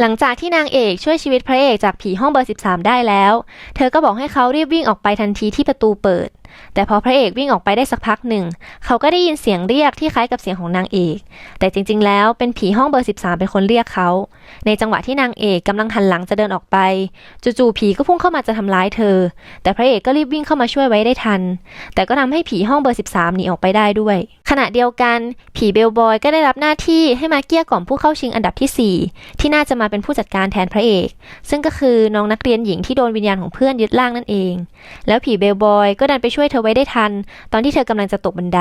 หลังจากที่นางเอกช่วยชีวิตพระเอกจากผีห้องเบอร์ 13 ได้แล้ว เธอก็บอกให้เขารีบวิ่งออกไปทันทีที่ประตูเปิดแต่พอพระเอกวิ่งออกไปได้สักพักหนึ่ง เขาก็ได้ยินเสียงเรียกที่คล้ายกับเสียงของนางเอก แต่จริงๆ แล้วเป็นผีห้องเบอร์ 13 เป็นคนเรียกเขา ในจังหวะที่นางเอกกำลังหันหลังจะเดินออกไป จู่ๆผีก็พุ่งเข้ามาจะทำร้ายเธอ แต่พระเอกก็รีบวิ่งเข้ามาช่วยไว้ได้ทัน แต่ก็ทำให้ผีห้องเบอร์ 13หนีออกไปได้ด้วย ขณะเดียวกันผีเบลบอยก็ได้รับหน้าที่ให้มาเกลี้ยกล่อมผู้เข้าชิงอันดับที่ 4 ที่น่าจะมาเป็นผู้จัดการแทนพระเอก ซึ่งก็คือน้องนักเรียนหญิงที่โดนวิญญาณของเพื่อนยึดร่างนั่นเอง แล้วผีเบลบอยก็ดันไปช่วยเธอไว้ได้ทัน ตอนที่เธอกำลังจะตกบันได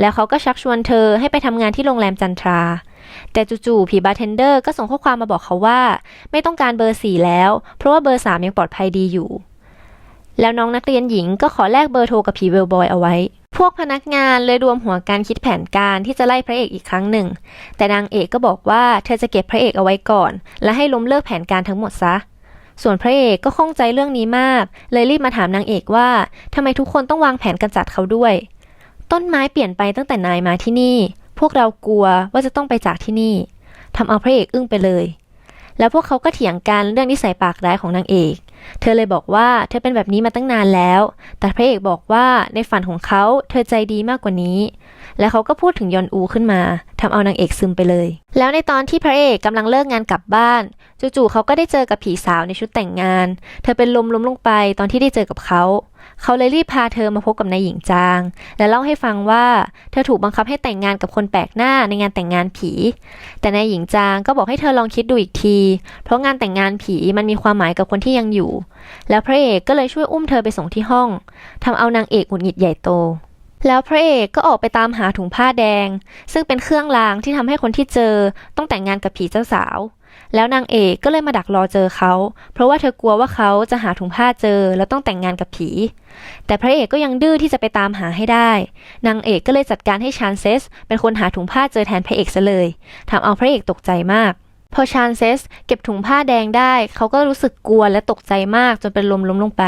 แล้วเขาก็ชักชวนเธอให้ไปทำงานที่โรงแรมจันทรา แต่จู่ๆผีบาร์เทนเดอร์ก็ส่งข้อความมาบอกเขาว่า ไม่ต้องการเบอร์สี่แล้ว เพราะว่าเบอร์สามยังปลอดภัยดีอยู่ แล้วน้องนักเรียนหญิงก็ขอแลกเบอร์โทรกับผีเบลบอยเอาไว้ พวกพนักงานเลยรวมหัวการคิดแผนการที่จะไล่พระเอกอีกครั้งหนึ่ง แต่นางเอกก็บอกว่าเธอจะเก็บพระเอกเอาไว้ก่อน และให้ล้มเลิกแผนการทั้งหมดซะ ส่วนพระเอกก็ข้องใจเรื่องนี้มาก เลยรีบมาถามนางเอกว่าทำไมทุกคนต้องวางแผนกำจัดเขาด้วย ต้นไม้เปลี่ยนไปตั้งแต่นายมาที่นี่ พวกเรากลัวว่าจะต้องไปจากที่นี่ทำเอาพระเอกอึ้งไปเลย แล้วพวกเขาก็เถียงกันเรื่องนิสัยปากร้ายของนางเอก เธอเลยบอกว่าเธอเป็นแบบนี้มาตั้งนานแล้ว แต่พระเอกบอกว่าในฝันของเขาเธอใจดีมากกว่านี้ แล้วเขาก็พูดถึงยอนอูขึ้นมาทำเอานางเอกซึมไปเลย แล้วในตอนที่พระเอกกำลังเลิกงานกลับบ้าน จู่ๆเขาก็ได้เจอกับผีสาวในชุดแต่งงาน เธอเป็นลมล้มลงไปตอนที่ได้เจอกับเขา เขาเลยรีบพาเธอมาพบกับนายหญิงจาง และเล่าให้ฟังว่าเธอถูกบังคับให้แต่งงานกับคนแปลกหน้าในงานแต่งงานผี แต่นายหญิงจางก็บอกให้เธอลองคิดดูอีกที เพราะงานแต่งงานผีมันมีความหมายกับคนที่ยังอยู่ แล้วพระเอกก็เลยช่วยอุ้มเธอไปส่งที่ห้องทำเอานางเอกหงุดหงิดใหญ่โตแล้วพระเอกก็ออกไปตามหาถุงผ้าแดง ซึ่งเป็นเครื่องรางที่ทำให้คนที่เจอต้องแต่งงานกับผีเจ้าสาว แล้วนางเอกก็เลยมาดักรอเจอเขา เพราะว่าเธอกลัวว่าเขาจะหาถุงผ้าเจอแล้วต้องแต่งงานกับผี แต่พระเอกก็ยังดื้อที่จะไปตามหาให้ได้ นางเอกก็เลยจัดการให้ชานเซสเป็นคนหาถุงผ้าเจอแทนพระเอกซะเลยทำเอาพระเอกตกใจมาก อชานเซสเก็บถุงผ้าแดงได้ เขาก็รู้สึกกลัวและตกใจมากจนเป็นลมล้มลงไป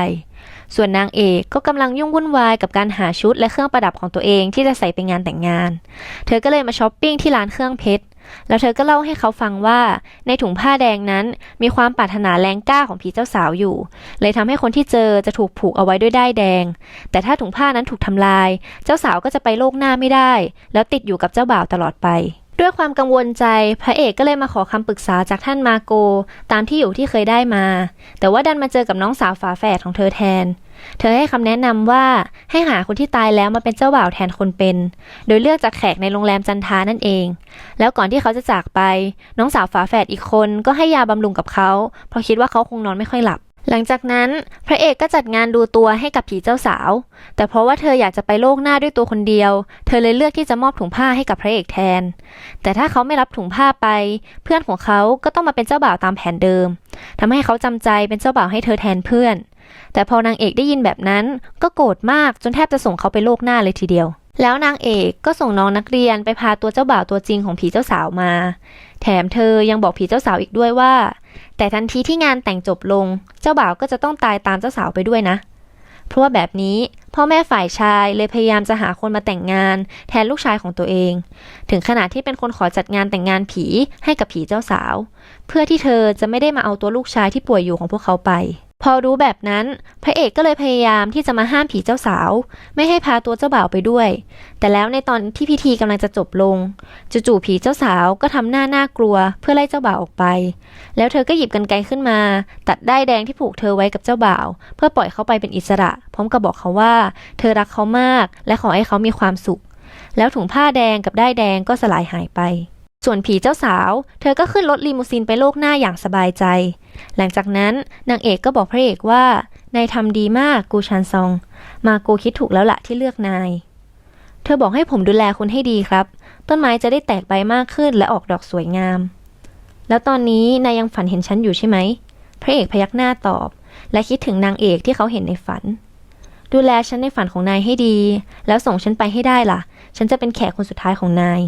ส่วนนางเอกก็กำลังยุ่งวุ่นวายกับการหาชุดและเครื่องประดับของตัวเองที่จะใส่ไปงานแต่งงาน เธอก็เลยมาช้อปปิ้งที่ร้านเครื่องเพชร แล้วเธอก็เล่าให้เขาฟังว่า ในถุงผ้าแดงนั้นมีความปรารถนาแรงกล้าของผีเจ้าสาวอยู่ เลยทำให้คนที่เจอจะถูกผูกเอาไว้ด้วยด้ายแดง แต่ถ้าถุงผ้านั้นถูกทำลาย เจ้าสาวก็จะไปโลกหน้าไม่ได้ แล้วติดอยู่กับเจ้าบ่าวตลอดไป ด้วยความกังวลใจพระเอกก็เลยมาขอคำปรึกษาจากท่านมาโก ตามที่อยู่ที่เคยได้มา แต่ว่าดันมาเจอกับน้องสาวฝาแฝดของเธอแทน เธอให้คำแนะนำว่าให้หาคนที่ตายแล้วมาเป็นเจ้าบ่าวแทนคนเป็น โดยเลือกจากแขกในโรงแรมจันทานั่นเอง แล้วก่อนที่เขาจะจากไป น้องสาวฝาแฝดอีกคนก็ให้ยาบำรุงกับเขา เพราะคิดว่าเขาคงนอนไม่ค่อยหลับ หลังจากนั้นพระเอกก็จัดงานดูตัวให้กับผีเจ้าสาว แต่เพราะว่าเธออยากจะไปโลกหน้าด้วยตัวคนเดียว เธอเลยเลือกที่จะมอบถุงผ้าให้กับพระเอกแทน แต่ถ้าเขาไม่รับถุงผ้าไป เพื่อนของเขาก็ต้องมาเป็นเจ้าบ่าวตามแผนเดิมทำให้เขาจำใจเป็นเจ้าบ่าวให้เธอแทนเพื่อน แต่พอนางเอกได้ยินแบบนั้น ก็โกรธมากจนแทบจะส่งเขาไปโลกหน้าเลยทีเดียว แล้วนางเอกก็ส่งน้องนักเรียนไปพาตัวเจ้าบ่าวตัวจริงของผีเจ้าสาวมา แถมเธอยังบอกผีเจ้าสาวอีกด้วยว่า แต่ทันทีที่งานแต่งจบลง เจ้าบ่าวก็จะต้องตายตามเจ้าสาวไปด้วยนะ เพราะว่าแบบนี้พ่อแม่ฝ่ายชายเลยพยายามจะหาคนมาแต่งงาน แทนลูกชายของตัวเอง ถึงขนาดที่เป็นคนขอจัดงานแต่งงานผีให้กับผีเจ้าสาว เพื่อที่เธอจะไม่ได้มาเอาตัวลูกชายที่ป่วยอยู่ของพวกเขาไป พอรู้แบบนั้น พระเอกก็เลยพยายามที่จะมาห้ามผีเจ้าสาว ไม่ให้พาตัวเจ้าบ่าวไปด้วย แต่แล้วในตอนที่พิธีกำลังจะจบลงจู่ๆผีเจ้าสาวก็ทำหน้าน่ากลัวเพื่อไล่เจ้าบ่าวออกไป แล้วเธอก็หยิบกรรไกรขึ้นมา ตัดได้แดงที่ผูกเธอไว้กับเจ้าบ่าว เพื่อปล่อยเขาไปเป็นอิสระ พร้อมกับบอกเขาว่า เธอรักเขามาก และขอให้เขามีความสุข แล้วถุงผ้าแดงกับได้แดงก็สลายหายไป ส่วนผีเจ้าสาว เธอก็ขึ้นรถลีมูซีนไปโลกหน้าอย่างสบายใจ หลังจากนั้นนางเอกก็บอกพระเอกว่านายทำดีมากกูชันซอง มาโกคิดถูกแล้วละที่เลือกนาย เธอบอกให้ผมดูแลคุณให้ดีครับ ต้นไม้จะได้แตกใบมากขึ้นและออกดอกสวยงาม แล้วตอนนี้นายยังฝันเห็นฉันอยู่ใช่ไหม พระเอกพยักหน้าตอบ และคิดถึงนางเอกที่เขาเห็นในฝัน ดูแลฉันในฝันของนายให้ดี แล้วส่งฉันไปให้ได้ล่ะ ฉันจะเป็นแขกคนสุดท้ายของนาย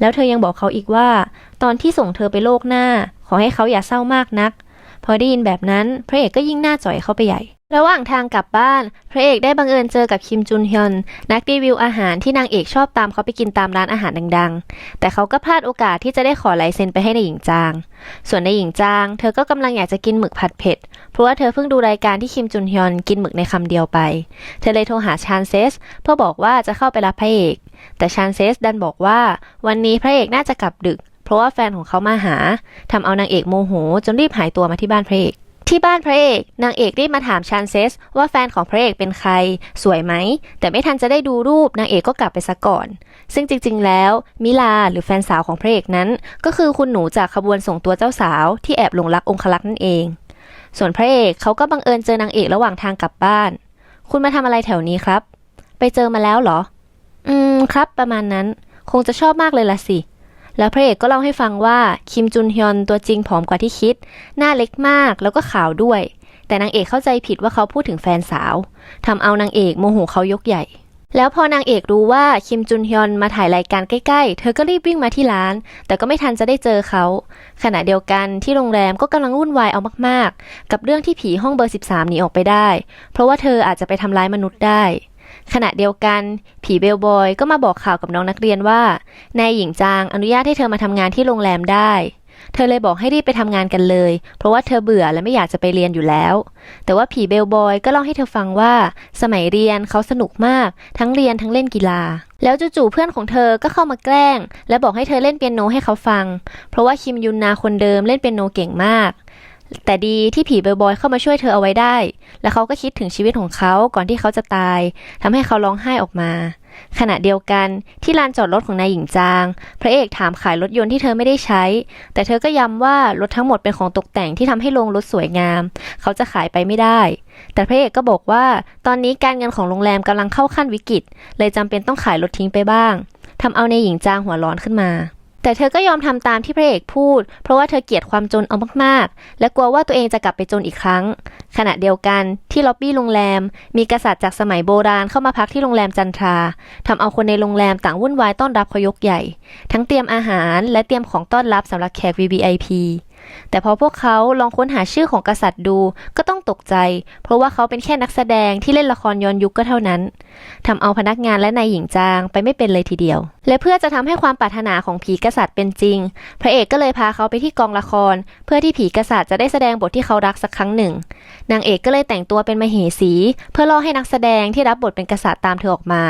แล้วเธอยังบอกเขาอีกว่า ตอนที่ส่งเธอไปโลกหน้า ขอให้เขาอย่าเศร้ามากนัก พอได้ยินแบบนั้น พระเอกก็ยิ่งหน้าจ่อยเข้าไปใหญ่ ระหว่างทางกลับบ้าน พระเอกได้บังเอิญเจอกับคิมจุนฮยอน นักรีวิวอาหารที่นางเอกชอบตามเขาไปกินตามร้านอาหารดังๆ แต่เขาก็พลาดโอกาสที่จะได้ขอลายเซ็นไปให้ในายหญิงจาง ส่วนในายหญิงจาง เธอก็กำลังอยากจะกินหมึกผัดเผ็ด เพราะว่าเธอเพิ่งดูรายการที่คิมจุนฮยอนกินหมึกในคำเดียวไป เธอเลยโทรหาชานเซสเพื่อบอกว่าจะเข้าไปรับพระเอก แต่ชานเซสดันบอกว่า วันนี้พระเอกน่าจะกลับดึก เพราะว่าแฟนของเขามาหาทำเอานางเอกโมโห จนรีบหายตัวมาที่บ้านพระเอกที่บ้านพระเอกนางเอกรีบมาถามชานเซสว่าแฟนของพระเอกเป็นใคร สวยไหม แต่ไม่ทันจะได้ดูรูปนางเอกก็กลับไปซะก่อน ซึ่งจริงๆ แล้ว มิลาหรือแฟนสาวของพระเอกนั้น ก็คือคุณหนูจากขบวนส่งตัวเจ้าสาวที่แอบหลงรักองคลักษ์นั่นเอง ส่วนพระเอกเขาก็บังเอิญเจอนางเอกระหว่างทางกลับบ้าน คุณมาทำอะไรแถวนี้ครับ ไปเจอมาแล้วเหรอ อืมครับ ประมาณนั้น คงจะชอบมากเลยละสิ แล้วพระเอกก็เล่าให้ฟังว่าคิมจุนฮยอนตัวจริงผอมกว่าที่คิด หน้าเล็กมากแล้วก็ขาวด้วย แต่นางเอกเข้าใจผิดว่าเขาพูดถึงแฟนสาวทำเอานางเอกโมโหเขายกใหญ่แล้วพอนางเอกรู้ว่าคิมจุนฮยอนมาถ่ายรายการใกล้ๆ เธอก็รีบวิ่งมาที่ร้าน แต่ก็ไม่ทันจะได้เจอเขา ขณะเดียวกันที่โรงแรมก็กำลังวุ่นวายเอามากๆ กับเรื่องที่ผีห้องเบอร์ 13 หนีออกไปได้ เพราะว่าเธออาจจะไปทำร้ายมนุษย์ได้ ขณะเดียวกัน ผีเบลบอยก็มาบอกข่าวกับน้องนักเรียนว่านายหญิงจางอนุญาตให้เธอมาทำงานที่โรงแรมได้ เธอเลยบอกให้รีบไปทำงานกันเลย เพราะว่าเธอเบื่อและไม่อยากจะไปเรียนอยู่แล้ว แต่ว่าผีเบลบอยก็เล่าให้เธอฟังว่า สมัยเรียนเขาสนุกมาก ทั้งเรียนทั้งเล่นกีฬา แล้วจู่ๆเพื่อนของเธอก็เข้ามาแกล้ง และบอกให้เธอเล่นเปียโนให้เขาฟัง เพราะว่าคิมยุนนาคนเดิมเล่นเปียโนเก่งมาก แต่ดีที่ผีเบลบอยเข้ามาช่วยเธอเอาไว้ได้ และเขาก็คิดถึงชีวิตของเขาก่อนที่เขาจะตายทำให้เขาร้องไห้ออกมา ขณะเดียวกันที่ลานจอดรถของนายหญิงจาง พระเอกถามขายรถยนต์ที่เธอไม่ได้ใช้ แต่เธอก็ย้ำว่ารถทั้งหมดเป็นของตกแต่งที่ทำให้โรงรถสวยงาม เขาจะขายไปไม่ได้ แต่พระเอกก็บอกว่า ตอนนี้การเงินของโรงแรมกำลังเข้าขั้นวิกฤต เลยจำเป็นต้องขายรถทิ้งไปบ้างทำเอานายหญิงจางหัวร้อนขึ้นมา แต่เธอก็ยอมทำตามที่พระเอกพูด เพราะว่าเธอเกลียดความจนเอามากๆ และกลัวว่าตัวเองจะกลับไปจนอีกครั้ง ขณะเดียวกันที่ล็อบบี้โรงแรม มีกษัตริย์จากสมัยโบราณเข้ามาพักที่โรงแรมจันทราทำเอาคนในโรงแรมต่างวุ่นวายต้อนรับเขายกใหญ่ ทั้งเตรียมอาหารและเตรียมของต้อนรับสำหรับแขก VVIP แต่พอพวกเขาลองค้นหาชื่อของกษัตริย์ดูก็ต้องตกใจ เพราะว่าเขาเป็นแค่นักแสดงที่เล่นละครย้อนยุคก็เท่านั้นทำเอาพนักงานและนายหญิงจางไปไม่เป็นเลยทีเดียวและเพื่อจะทำให้ความปรารถนาของผีกษัตริย์เป็นจริง พระเอกก็เลยพาเขาไปที่กองละคร เพื่อที่ผีกษัตริย์จะได้แสดงบทที่เขารักสักครั้งหนึ่ง นางเอกก็เลยแต่งตัวเป็นมเหสี เพื่อล่อให้นักแสดงที่รับบทเป็นกษัตริย์ตามเธอออกมา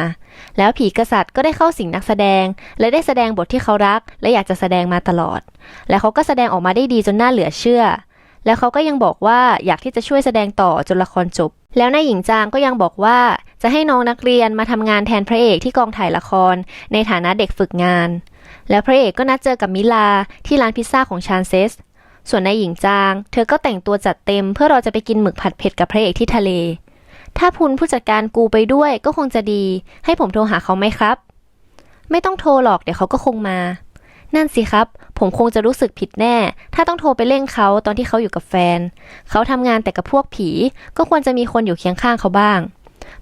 แล้วผีกษัตริย์ก็ได้เข้าสิงนักแสดง และได้แสดงบทที่เขารัก และอยากจะแสดงมาตลอด และเขาก็แสดงออกมาได้ดีจนน่าเหลือเชื่อ แล้วเขาก็ยังบอกว่าอยากที่จะช่วยแสดงต่อจนละครจบ แล้วนายหญิงจางก็ยังบอกว่า จะให้น้องนักเรียนมาทำงานแทนพระเอกที่กองถ่ายละคร ในฐานะเด็กฝึกงาน แล้วพระเอกก็นัดเจอกับมิลาที่ร้านพิซซ่าของชานเซส ส่วนนายหญิงจาง เธอก็แต่งตัวจัดเต็ม เพื่อเราจะไปกินหมึกผัดเผ็ดกับพระเอกที่ทะเล ถ้าพุนผู้จัดการกูไปด้วยก็คงจะดี ให้ผมโทรหาเขาไหมครับ ไม่ต้องโทรหรอกเดี๋ยวเขาก็คงมา นั่นสิครับ ผมคงจะรู้สึกผิดแน่ ถ้าต้องโทรไปเร่งเขาตอนที่เขาอยู่กับแฟน เขาทำงานแต่กับพวกผี ก็ควรจะมีคนอยู่เคียงข้างเขาบ้าง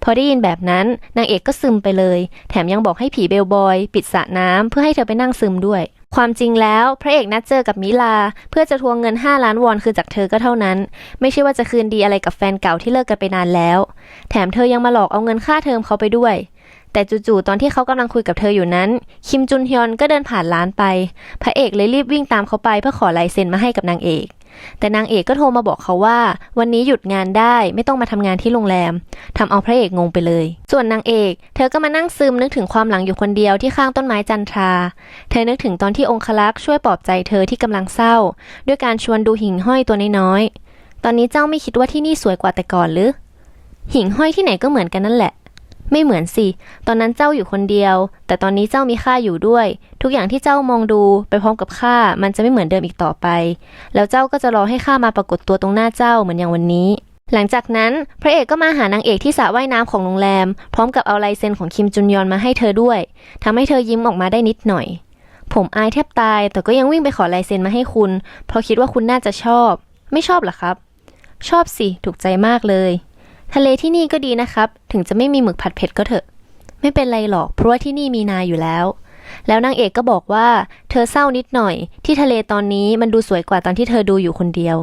พอได้ยินแบบนั้นนางเอกก็ซึมไปเลย แถมยังบอกให้ผีเบลบอย ปิดสระน้ำเพื่อให้เธอไปนั่งซึมด้วย ความจริงแล้วพระเอกนัดเจอกับมิลา เพื่อจะทวงเงิน 5 ล้านวอนคืนจากเธอก็เท่านั้น ไม่ใช่ว่าจะคืนดีอะไรกับแฟนเก่าที่เลิกกันไปนานแล้ว แถมเธอยังมาหลอกเอาเงินค่าเทอมเขาไปด้วยแต่จู่ๆ ตอนที่เขากำลังคุยกับเธออยู่นั้น คิมจุนฮยอนก็เดินผ่านร้านไป พระเอกเลยรีบวิ่งตามเขาไปเพื่อขอลายเซ็นมาให้กับนางเอก แต่นางเอกก็โทรมาบอกเขาว่า วันนี้หยุดงานได้ไม่ต้องมาทำงานที่โรงแรมทำเอาพระเอกงงไปเลย ส่วนนางเอก เธอก็มานั่งซึมนึกถึงความหลังอยู่คนเดียวที่ข้างต้นไม้จันทรา เธอนึกถึงตอนที่องคลักษ์ช่วยปลอบใจเธอที่กำลังเศร้า ด้วยการชวนดูหิ่งห้อยตัวน้อยๆตอนนี้เจ้าไม่คิดว่าที่นี่สวยกว่าแต่ก่อนหรือ หิ่งห้อยที่ไหนก็เหมือนกันนั่นแหละ ไม่เหมือนสิ ตอนนั้นเจ้าอยู่คนเดียว แต่ตอนนี้เจ้ามีข้าอยู่ด้วย ทุกอย่างที่เจ้ามองดูไปพร้อมกับข้า มันจะไม่เหมือนเดิมอีกต่อไป แล้วเจ้าก็จะรอให้ข้ามาปรากฏตัวตรงหน้าเจ้าเหมือนอย่างวันนี้ หลังจากนั้น พระเอกก็มาหานางเอกที่สระว่ายน้ำของโรงแรม พร้อมกับเอาลายเซ็นของคิมจุนยอนมาให้เธอด้วยทำให้เธอยิ้มออกมาได้นิดหน่อย ผมอายแทบตาย แต่ก็ยังวิ่งไปขอลายเซ็นมาให้คุณ เพราะคิดว่าคุณน่าจะชอบ ไม่ชอบหรอครับ ชอบสิ ถูกใจมากเลย ทะเลที่นี่ก็ดีนะครับ ถึงจะไม่มีหมึกผัดเผ็ดก็เถอะ ไม่เป็นไรหรอก เพราะว่าที่นี่มีนาอยู่แล้ว แล้วนางเอกก็บอกว่า เธอเศร้านิดหน่อย ที่ทะเลตอนนี้มันดูสวยกว่าตอนที่เธอดูอยู่คนเดียว